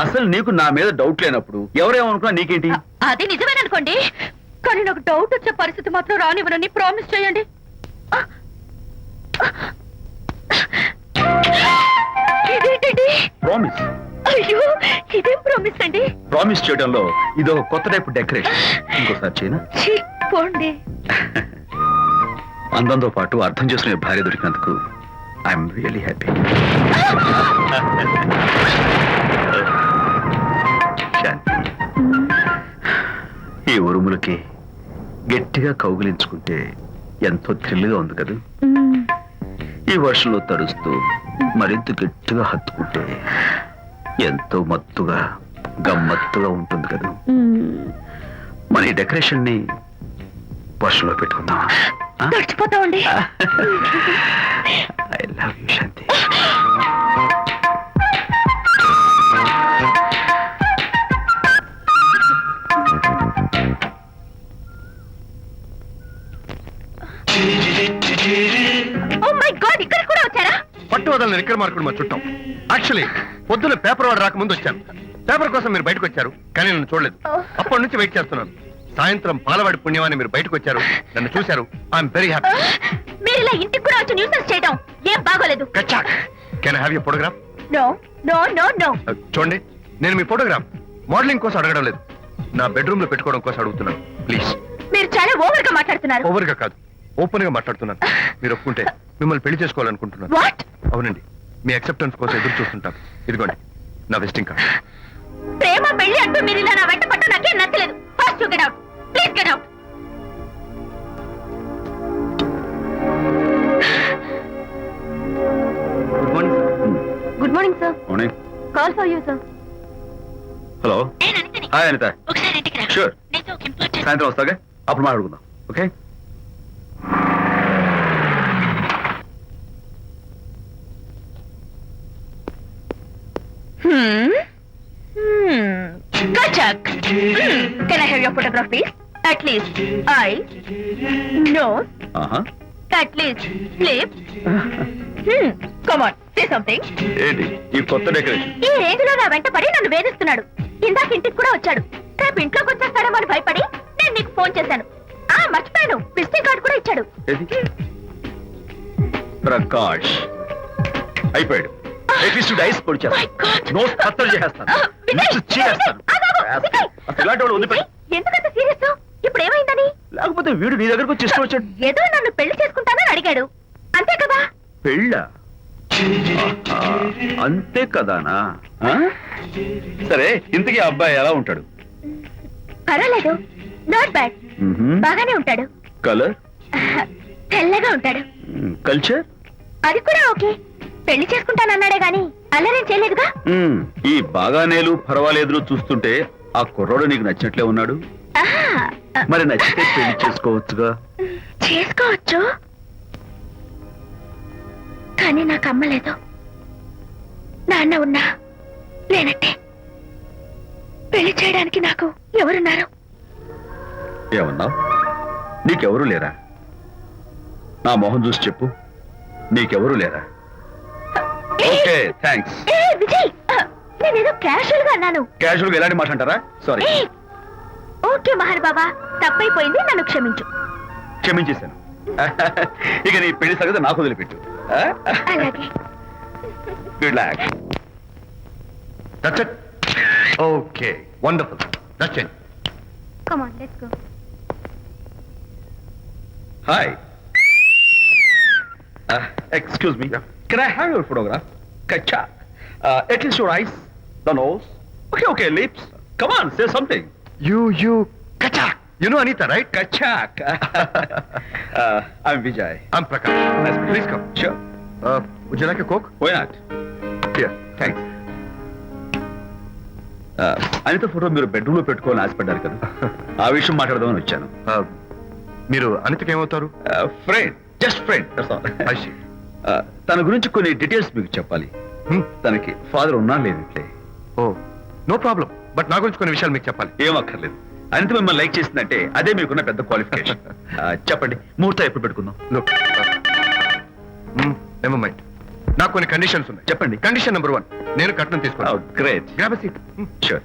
అసలు నీకు నా మీద డౌట్ లేనప్పుడు ఎవరేమనుకున్నా నీకేంటి? అది నిజమేననుకోండి. కానీ నాకు డౌట్ వచ్చే పరిస్థితి మాత్రం రానివ్వనని ప్రామిస్ చేయండి. ఇదేంటండి? ప్రామిస్ అయ్యో ఇదేం ప్రామిస్ అండి? ప్రామిస్ చేయడంలో ఇది ఒక కొత్త టైప్ డెకరేషన్ ఇంకోసారి చేయనా? ఛీ, పోండి. అందంతో పాటు అర్థం చేసుకునే భార్య దొరికినందుకు ఐఎమ్ రియలీ హ్యాపీ శాంతి ఈ ఉరుములకి గట్టిగా కౌగిలించుకుంటే ఎంతో థ్రిల్గా ఉంది కదా. ఈ వర్షంలో తడుస్తూ మరింత గట్టిగా హత్తుకుంటే ఎంతో మత్తుగా గమ్మత్తుగా ఉంటుంది కదా. మన ఈ డెకరేషన్ని వర్షంలో పెట్టుకుందాం తడిచిపోతామండి. I love you Shanti. వదలని నిక్కర మార్కుడు మా చుట్టాం? యాక్చువల్లీ పొద్దున్న పేపర్ వాడు రాకముందు వచ్చాను. పేపర్ కోసం మీరు బయటకు వచ్చారు కానీ నన్ను చూడలేదు. అప్పటి నుంచి వెయిట్ చేస్తున్నాను. సాయంత్రం పాలవాడి పుణ్యమాన్ని మీరు బయటకు వచ్చారు నన్ను చూశారు. ఐఎమ్ వెరీ హ్యాపీ మీరు ఇలా ఇంటికి కూడా వచ్చి న్యూసెన్స్ చేయడం ఏం బాగోలేదు. Can have you photograph no no no no చూడండి నేను మీ ఫోటోగ్రాఫ్ మోడలింగ్ కోసం అడగడం లేదు. నా బెడ్రూమ్లో పెట్టుకోవడం కోసం అడుగుతున్నాను. ప్లీజ్ మీరు చాలా ఓవర్గా మాట్లాడుతున్నారు. ఓవర్గా కాదు. ఓపెన్గా మాట్లాడుతున్నాను. మీరు ఒప్పుకుంటే మిమ్మల్ని పెళ్ళి చేసుకోవాలనుకుంటున్నాను. వాట్ అవునండి. మీ అక్సెప్టెన్స్ కోసం ఎదురు చూస్తుంటాను. ఇదిగోండి నా విజిటింగ్ కార్డ్ ప్రేమ పెళ్ళి అంటూ మీరు ఇలా నా వెంట పట్ట నాకేం నచ్చలేదు. First get out please get out good morning good morning sir morning call for you sir hello నేను హాయ్ అనిత ఒకసారి ఇంటికి రా Sure. నీతో ఒక ఇంపార్టెంట్ సాయంత్రం వస్తాగా? అప్పుడు మాట్లాడుకుందాం. Okay Can I have your photograph, please? At least eyes, nose, ఆహా at least lips. Hmm. Come on, say something. ఏంటి? ఈ కొత్త డెకరేషన్ ఈ రేంజ్లో నా వెంట పడి నన్ను వేధిస్తున్నాడు. ఇందాక ఇంటికి కూడా వచ్చాడు. రేపు ఇంట్లోకి వచ్చేస్తాడేమో అని భయపడి నేను నీకు ఫోన్ చేశాను. ఆ మర్చిపోయాను. విజిటింగ్ కార్డు కూడా ఇచ్చాడు. ఏది? ప్రకాష్. అయిపోయాడు. My God. చేసేస్తాను. ఆ, ఆగు, విజయ్. అసలు ఇలాంటి వదిలిపెట్టు. విజయ్, ఎందుకంత సీరియస్ ఇప్పుడు ఏమైందని? లేకపోతే వీడు నీ దగ్గరకు వచ్చి ఇష్టం వచ్చాడు. ఏదో నన్ను పెళ్ళి చేసుకుంటానని అడిగాడు. అంతే కదా? పెళ్ళ? అంతే కదానా? ఆ? సరే ఇంతకీ ఆ అబ్బాయి ఎలా ఉంటాడు? పర్వాలేదు. నాట్ బ్యాడ్ బాగానే ఉంటాడు. కలర్ తెల్లగా ఉంటాడు. కల్చర్ అది కూడా ఓకే. పెళ్ళి చేసుకుంటానన్నాడే గాని అల్లరేం చేయలేదుగా? ఈ బాగానేలు పర్వాలేదులు చూస్తుంటే ఆ కుర్రోడు నీకు నచ్చినట్లే ఉన్నాడు? మరి నచ్చితే పెళ్ళి చేసుకోవచ్చుగా? చేసుకోవచ్చు. కానీ నాకు అమ్మలేదు నాన్న ఉన్నా లేనట్టే పెళ్ళి చేయడానికి నాకు ఎవరున్నారు? ఏమన్నావు నీకెవరూ లేరా? నా మొహం చూసి చెప్పు. నీకెవరూ లేరా? ఓకే థ్యాంక్స్ నేనేదో క్యాషువల్గా అన్నాను. క్యాజువల్గా ఎలాంటి మాట అంటారా? సారీ ఓకే మహర్ బాబా తప్పైపోయింది నన్ను క్షమించు. క్షమించేశాను. ఇక నీ పెళ్ళి సంగతి నాకు వదిలిపెట్టు. అలాగే. Good luck that's it okay wonderful that's it come on let's go hi excuse me can I have your photograph kachcha at least your eyes the nose okay okay lips come on say something you you కచా you know Anitha right కచ్చాక్ I'm Vijay I'm Prakash please come sure would you like a coke why not here thanks Anitha photo మీరు బెడ్రూమ్లో పెట్టుకోవాలని ఆశపడ్డారు కదా. ఆ విషయం మాట్లాడదామని వచ్చాను. Uh, మీరు అనితకి ఏమవుతారు? Friend just friend. తన గురించి కొన్ని డీటెయిల్స్ మీకు చెప్పాలి. Hmm. తనకి ఫాదర్ ఉన్నా లేదంటే ఓ నో ప్రాబ్లం బట్ నా గురించి కొన్ని విషయాలు మీకు చెప్పాలి. ఏం అక్కర్లేదు అనిత మిమ్మల్ని లైక్ చేసిందంటే అదే మీకున్న పెద్ద క్వాలిఫికేషన్. చెప్పండి. ముహూర్తం ఎప్పుడు పెట్టుకుందాం? లుక్ నెవర్ మైండ్ నాకు కొన్ని కండిషన్స్ ఉన్నాయి. చెప్పండి. కండిషన్ నెంబర్ వన్ నేను కట్నం తీసుకున్నాను great grab seat sure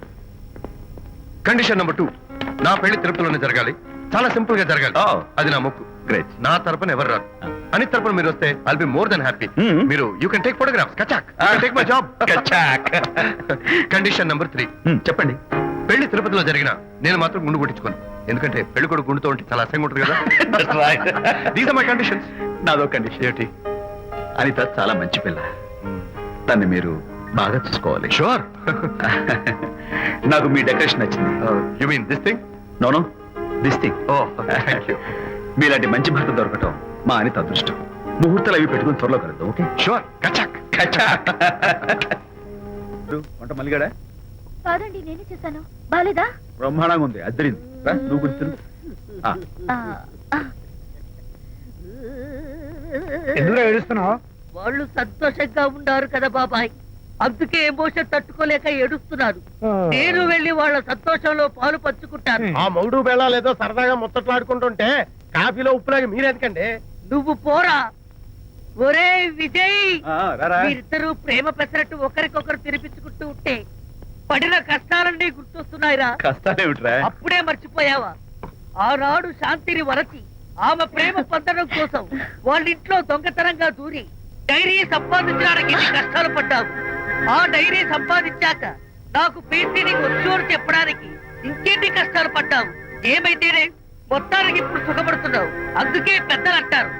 condition number two నా పెళ్ళి తిరుపతిలోనే జరగాలి. చాలా సింపుల్గా జరగాలి. Oh. అది నా మొక్కు. గ్రేట్ నా తరపున ఎవరు రాదు. అని తరపున మీరు వస్తే I'll be more than happy Hmm. మీరు యూ కెన్ టేక్ ఫోటోగ్రాఫ్స్ కచాక్ టేక్ మై జాబ్ కచాక్ కండిషన్ నెంబర్ త్రీ చెప్పండి. పెళ్ళి తిరుపతిలో జరిగిన నేను మాత్రం గుండు కొట్టించుకోను. ఎందుకంటే పెళ్ళి కొడుకు గుండుతో ఉంటే చాలా అసహ్యంగా ఉంటుంది కదా. దీస్ ఆర్ మై కండిషన్స్ నాదో కండిషన్ ఏంటి అనిత చాలా మంచి పిల్ల. తన్ని మీరు బాగా చూసుకోవాలి. షూర్ నాకు మీ డెకరేషన్ నచ్చింది. You mean this thing no no this thing oh thank you మీలాంటి మంచి భర్త దొరకటం మా అనిత అదృష్టం. ముహూర్తాలు అవి పెట్టుకుని త్వరలో కలుద్దాం ఓకే? షూర్ కచాక్ వంట మల్లిగాడా కాదండి నేనే చేశాను. బాలేదా? బ్రహ్మాండంగా ఉంది అద్దరింది. రా, నువ్వు గుర్తు ఎందుకు ఏడుస్తున్నావు? వాళ్ళు సంతోషంగా ఉన్నారు కదా బాబాయ్. అందుకే ఎమోషన్ తట్టుకోలేక ఏడుస్తున్నారు. నేను వెళ్ళి వాళ్ళ సంతోషంలో పాలు పంచుకుంటాను. ఆ మౌడు బెళ్ళాలు ఏదో సరదాగా ముచ్చట్లాడుకుంటుంటే కాఫీలో ఉప్పులాగా మీరెందుకండి? నువ్వు పోరా. ఒరే విజయ్ మీరిద్దరూ ప్రేమ పెసరట్టు ఒకరికొకరు తినిపించుకుంటూ ఉంటే పడిన కష్టాలన్నీ గుర్తొస్తున్నాయిరా. కష్టాలేమిట్రా? అప్పుడే మర్చిపోయావా? ఆనాడు శాంతిని వరచి ఆమె ప్రేమ పొందడం కోసం వాళ్ళ ఇంట్లో దొంగతనంగా దూరి డైరీ సంపాదించడానికి కష్టాలు పడ్డావు. ఆ డైరీ సంపాదించాక నాకు పీసీని వచ్చోరు చెప్పడానికి ఇంకెన్ని కష్టాలు పడ్డావు? ఏమైతేనే? మొత్తానికి ఇప్పుడు సుఖపడుతున్నావు. అందుకే పెద్దలు అంటారు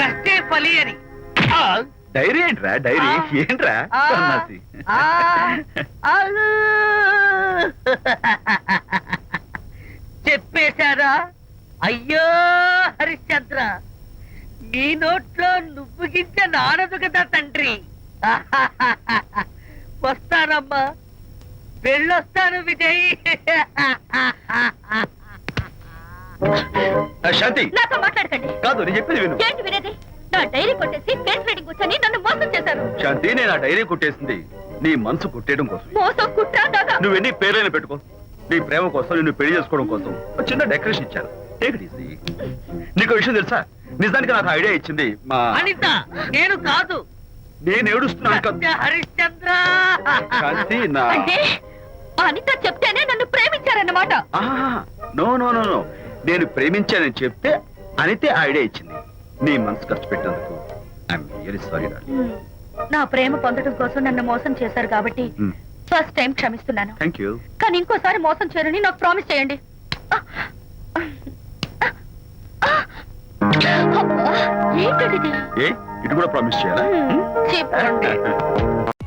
కష్టే ఫలి అని. డైరీ ఏంట్రా డైరీ. ఏంట్రా? సన్నాసి. చెప్పేశారా? అయ్యో హరిశ్చంద్ర. నీ నోట్లో నువ్వు గింజ నానదు కదా తండ్రి. వస్తానమ్మా. వెళ్ళొస్తాను విజయ్. శాంతి. నాతో మాట్లాడకండి. కాదు నేను చెప్పేది విను. ఏంటి వినేది? నా డైరీ కొట్టేసి ఫేస్ రీడింగ్ కూర్చొని నన్ను మోసం చేశారు. శాంతి నేను ఆ డైరీ కొట్టేసింది నీ మనసు కొట్టేయడం కోసం. మోసం కుట్ర దాగా నువ్వు ఎన్ని పేర్లైనా పెట్టుకో. నీ ప్రేమ కోసం నిన్ను పెళ్ళి చేసుకోవడం కోసం ఒక చిన్న డెకరేషన్ ఇచ్చాను టేక్ ఇట్ ఈజీ నీకు విషయం తెలుసా? నిజానికి నాకు ఐడియా ఇచ్చింది మా అనిత నేను కాదు. నేను ఏడుస్తున్నాను కాదు. హరిశ్చంద్ర. శాంతి నా అంటే అనిత చెప్తేనే నన్ను ప్రేమించారన్నమాట. నో నో నో నో నేను ప్రేమించానని చెప్తే అనితే ఐడియా ఇచ్చింది. నీ మనసు ఖర్చు పెట్టినందుకు ఐఎమ్ సారీ. నా ప్రేమ పొందడం కోసం నన్ను మోసం చేశారు కాబట్టి ఫస్ట్ టైం క్షమిస్తున్నాను. థ్యాంక్ యూ కానీ ఇంకోసారి మోసం చేయరని నాకు ప్రామిస్ చేయండి. ఇది? ఏ? ఇటు కూడా ప్రామిస్ చేయాలా? చెప్పండి.